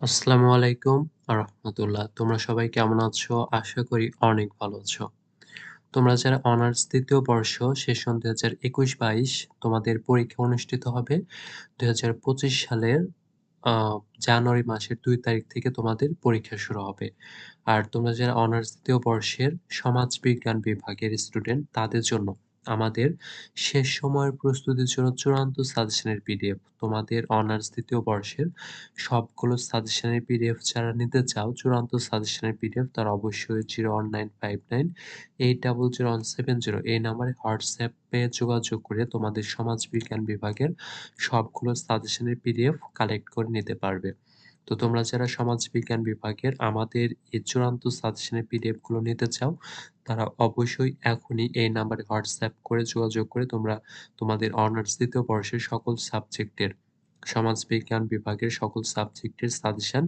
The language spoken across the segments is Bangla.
আসসালামু আলাইকুম আরহামতুল্লাহ তোমরা সবাই কেমন আছো? আশা করি অনেক ভালো আছো। তোমরা যারা অনার্স দ্বিতীয় বর্ষ সেশন দুই হাজার একুশ বাইশ, তোমাদের পরীক্ষা অনুষ্ঠিত হবে দুই হাজার পঁচিশ সালের জানুয়ারি মাসের দুই তারিখ থেকে তোমাদের পরীক্ষা শুরু হবে। আর তোমরা যারা অনার্স দ্বিতীয় বর্ষের সমাজ বিজ্ঞান বিভাগের স্টুডেন্ট তাদের জন্য আমাদের শেষ সময়ের প্রস্তুতির জন্য চূড়ান্ত সাজেশনের পিডিএফ তোমাদের অনার্স দ্বিতীয় বর্ষের সবগুলো সাজেশনের পিডিএফ যারা নিতে চাও, চূড়ান্ত সাজেশনের পিডিএফ তারা অবশ্যই zero one nine five nine eight double zero one seven zero এই নাম্বারে হোয়াটসঅ্যাপে যোগাযোগ করে তোমাদের সমাজ বিজ্ঞান বিভাগের সবগুলো সাজেশনের পিডিএফ কালেক্ট করে নিতে পারবে। তো তোমরা যারা সমাজ বিজ্ঞান বিভাগের আমাদের এই চূড়ান্ত সাজেশনের পিডিএফগুলো নিতে চাও তারা অবশ্যই এখনই এই নাম্বারে হোয়াটসঅ্যাপ করে যোগাযোগ করে তোমরা তোমাদের অনার্স দ্বিতীয় বর্ষের সকল সাবজেক্টের সমাজ বিজ্ঞান বিভাগের সকল সাবজেক্টের সাজেশন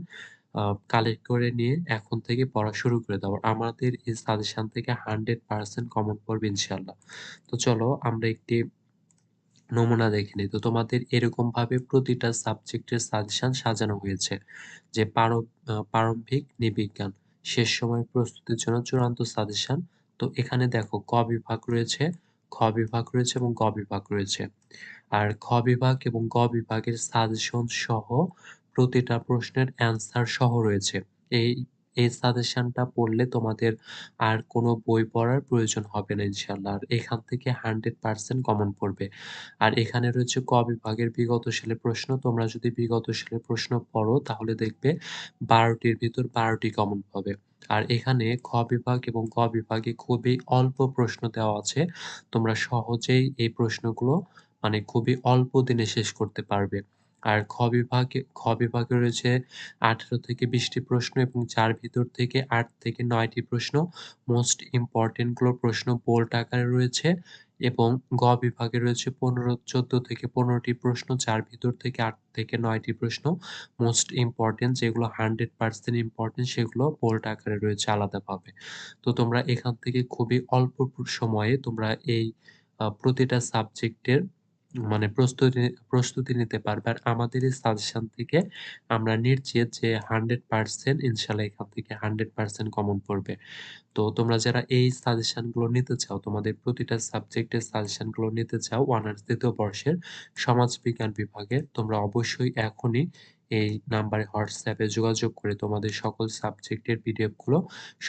কালেক্ট করে নিয়ে এখন থেকে পড়া শুরু করে দাও। আমাদের এই সাজেশন থেকে হান্ড্রেড পার্সেন্ট কমন পড়বে ইনশাল্লাহ তো চলো আমরা একটি নমুনা দেখে নিই। তো তোমাদের এরকম ভাবে প্রতিটা সাবজেক্টের সাজেশন সাজানো হয়েছে যে প্রারম্ভিক নিবিজ্ঞান শেষ সময় প্রস্তুতির জন্য চূড়ান্ত সাজেশন। তো এখানে দেখো, ক বিভাগ রয়েছে, খ বিভাগ রয়েছে এবং গ বিভাগ রয়েছে। আর খ বিভাগ এবং গ বিভাগের সাজেশন সহ প্রতিটা প্রশ্নের অ্যান্সার সহ রয়েছে। এই এই সাজেশনটা পড়লে তোমাদের আর কোনো বই পড়ার প্রয়োজন হবে না ইনশাল্লাহ আর এখান থেকে হান্ড্রেড পার্সেন্ট কমন পড়বে। আর এখানে রয়েছে ক বিভাগের বিগত সালের প্রশ্ন। তোমরা যদি বিগত সালের প্রশ্ন পড়ো, তাহলে দেখবে বারোটির ভিতর বারোটি কমন পাবে। আর এখানে খ বিভাগ এবং ক বিভাগে খুবই অল্প প্রশ্ন দেওয়া আছে। তোমরা সহজেই এই প্রশ্নগুলো মানে খুবই অল্প দিনে শেষ করতে পারবে। আর খ বিভাগে খ বিভাগে রয়েছে আঠেরো থেকে বিশটি প্রশ্ন এবং যার ভিতর থেকে আট থেকে নয়টি প্রশ্ন। মোস্ট ইম্পর্টেন্টগুলো প্রশ্ন বোল্ড আকারে রয়েছে এবং গ বিভাগে রয়েছে পনেরো, চোদ্দ থেকে পনেরোটি প্রশ্ন যার ভিতর থেকে আট থেকে নয়টি প্রশ্ন। মোস্ট ইম্পর্টেন্ট যেগুলো হান্ড্রেড পার্সেন্ট ইম্পর্টেন্ট সেগুলো বোল্ড আকারে রয়েছে আলাদাভাবে। তো তোমরা এখান থেকে খুবই অল্প সময়ে তোমরা এই প্রতিটা সাবজেক্টের মানে প্রস্তুতি প্রস্তুতি নিতে পারবে। আর আমাদের এই সাজেশন থেকে আমরা নিশ্চিত যে হান্ড্রেড পার্সেন্ট ইনশাল্লাহ এখান থেকে হান্ড্রেড পার্সেন্ট কমন পড়বে। তো তোমরা যারা এই সাজেশনগুলো নিতে চাও, তোমাদের প্রতিটা সাবজেক্টের সাজেশনগুলো নিতে চাও অনার্স দ্বিতীয় বর্ষের সমাজবিজ্ঞান বিভাগে, তোমরা অবশ্যই এখনই এই নাম্বারে হোয়াটসঅ্যাপে যোগাযোগ করে তোমাদের সকল সাবজেক্টের পিডিএফগুলো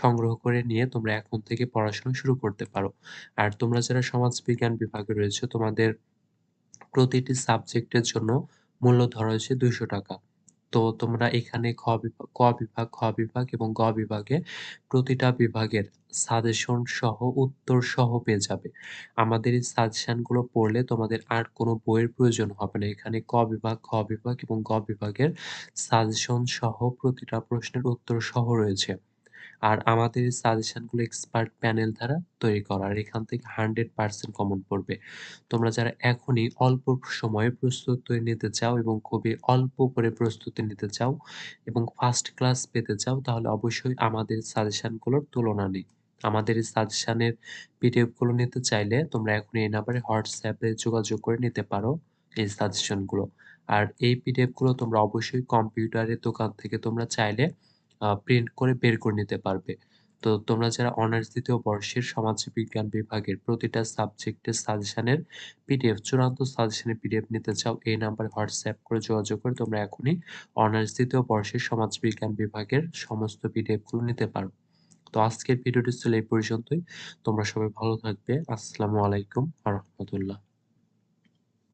সংগ্রহ করে নিয়ে তোমরা এখন থেকে পড়াশোনা শুরু করতে পারো। আর তোমরা যারা সমাজবিজ্ঞান বিভাগে রয়েছে, তোমাদের প্রতিটি সাবজেক্টের জন্য মূল্য ধরা হয়েছে দুইশো টাকা। তো তোমরা এখানে খ বিভাগ ক বিভাগ, খ বিভাগ এবং গ বিভাগে প্রতিটা বিভাগের সাজেশন সহ উত্তর সহ পেয়ে যাবে। আমাদের এই সাজেশনগুলো পড়লে তোমাদের আর কোনো বইয়ের প্রয়োজন হবে না। এখানে ক বিভাগ, খ বিভাগ এবং গ বিভাগের সাজেশন সহ প্রতিটা প্রশ্নের উত্তর সহ রয়েছে। আর আমাদের সাজেশনগুলো এক্সপার্ট প্যানেল দ্বারা তৈরি করা। আর এখান থেকে হান্ড্রেড পার্সেন্ট কমন পড়বে। তোমরা যারা এখনই অল্প সময়ে প্রস্তুতি নিতে চাও এবং খুবই অল্প করে প্রস্তুতি নিতে চাও এবং ফার্স্ট ক্লাস পেতে চাও, তাহলে অবশ্যই আমাদের সাজেশনগুলোর তুলনা নেই। আমাদের এই সাজেশনের পিডিএফগুলো নিতে চাইলে তোমরা এখন এই নাম্বারে হোয়াটসঅ্যাপে যোগাযোগ করে নিতে পারো এই সাজেশনগুলো আর এই পিডিএফগুলো তোমরা অবশ্যই কম্পিউটারের দোকান থেকে তোমরা চাইলে প্রিন্ট করে বের করে নিতে পারবে। তো তোমরা যারা অনার্স দ্বিতীয় বর্ষের সমাজবিজ্ঞান বিভাগের প্রতিটা সাবজেক্টের সাজেশনের পিডিএফ চূড়ান্ত সাজেশনের পিডিএফ নিতে চাও, এই নাম্বারে হোয়াটসঅ্যাপ করে যোগাযোগ করে তোমরা এখনই অনার্স দ্বিতীয় বর্ষের সমাজবিজ্ঞান বিভাগের সমস্ত পিডিএফগুলো নিতে পারো। তো আজকের ভিডিওটি ছিল এই পর্যন্তই। তোমরা সবাই ভালো থাকবে। আসসালামু আলাইকুম আ রহমতুল্লাহ।